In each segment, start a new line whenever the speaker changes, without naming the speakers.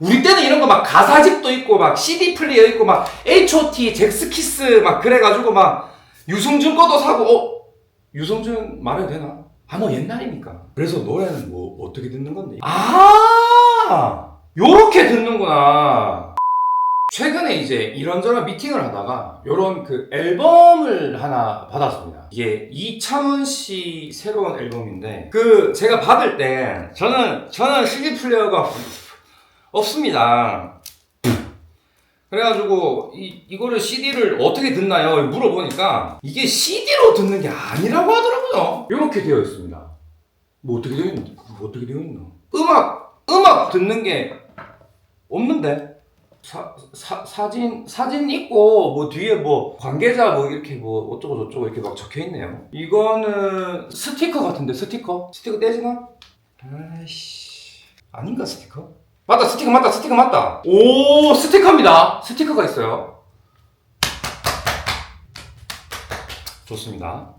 우리 때는 이런 거 막 가사집도 있고 막 CD 플레이어 있고 막 H.O.T. 잭스키스 막 그래가지고 막 유승준 거도 사고 어? 유승준 말해도 되나? 아 뭐 옛날이니까 그래서 노래는 뭐 어떻게 듣는 건데? 아 요렇게 듣는구나 최근에 이제 이런저런 미팅을 하다가 요런 그 앨범을 하나 받았습니다. 이게 이창훈 씨 새로운 앨범인데 그 제가 받을 때 저는 저는 CD 플레이어가 없습니다. 그래가지고 이 이거를 CD를 어떻게 듣나요? 물어보니까 이게 CD로 듣는 게 아니라고 하더라고요. 이렇게 되어 있습니다. 뭐 어떻게 되어 있노? 뭐 어떻게 되어 있노? 음악 음악 듣는 게 없는데 사, 사, 사진 사진 있고 뭐 뒤에 뭐 관계자 뭐 이렇게 뭐 어쩌고 저쩌고 이렇게 막 적혀 있네요. 이거는 스티커 같은데 스티커 스티커 떼지나? 아이씨 아닌가 스티커? 맞다 스티커 맞다 스티커 맞다. 오 스티커입니다. 스티커가 있어요. 좋습니다.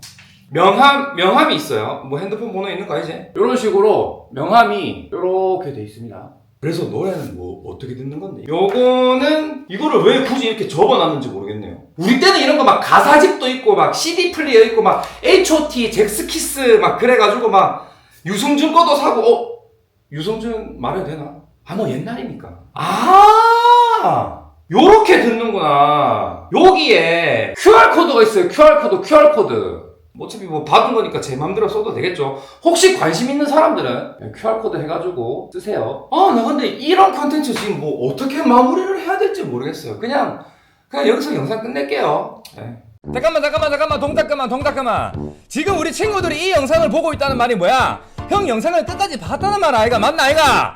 명함 명함이 있어요. 뭐 핸드폰 번호 있는 거 알지? 이런 식으로 명함이 이렇게 돼 있습니다. 그래서 노래는 뭐 어떻게 듣는 건데? 요거는 이거를 왜 굳이 이렇게 접어놨는지 모르겠네요. 우리 때는 이런 거 막 가사집도 있고 막 CD 플레이어 있고 막 H.O.T. 잭스키스 막 그래가지고 막 유승준 거도 사고 어? 유승준 말해도 되나? 아 뭐 옛날이니까. 아 요렇게 듣는구나. 여기에 QR 코드가 있어요. QR 코드, QR 코드. 뭐 어차피 뭐 받은 거니까 제 맘대로 써도 되겠죠. 혹시 관심 있는 사람들은 QR 코드 해가지고 쓰세요. 아, 나 근데 이런 컨텐츠 지금 뭐 어떻게 마무리를 해야 될지 모르겠어요. 그냥 그냥 여기서 영상 끝낼게요. 네.
잠깐만 잠깐만 잠깐만 동작 그만 동작 그만 지금 우리 친구들이 이 영상을 보고 있다는 말이 뭐야 형 영상을 끝까지 봤다는 말 아이가 맞나 아이가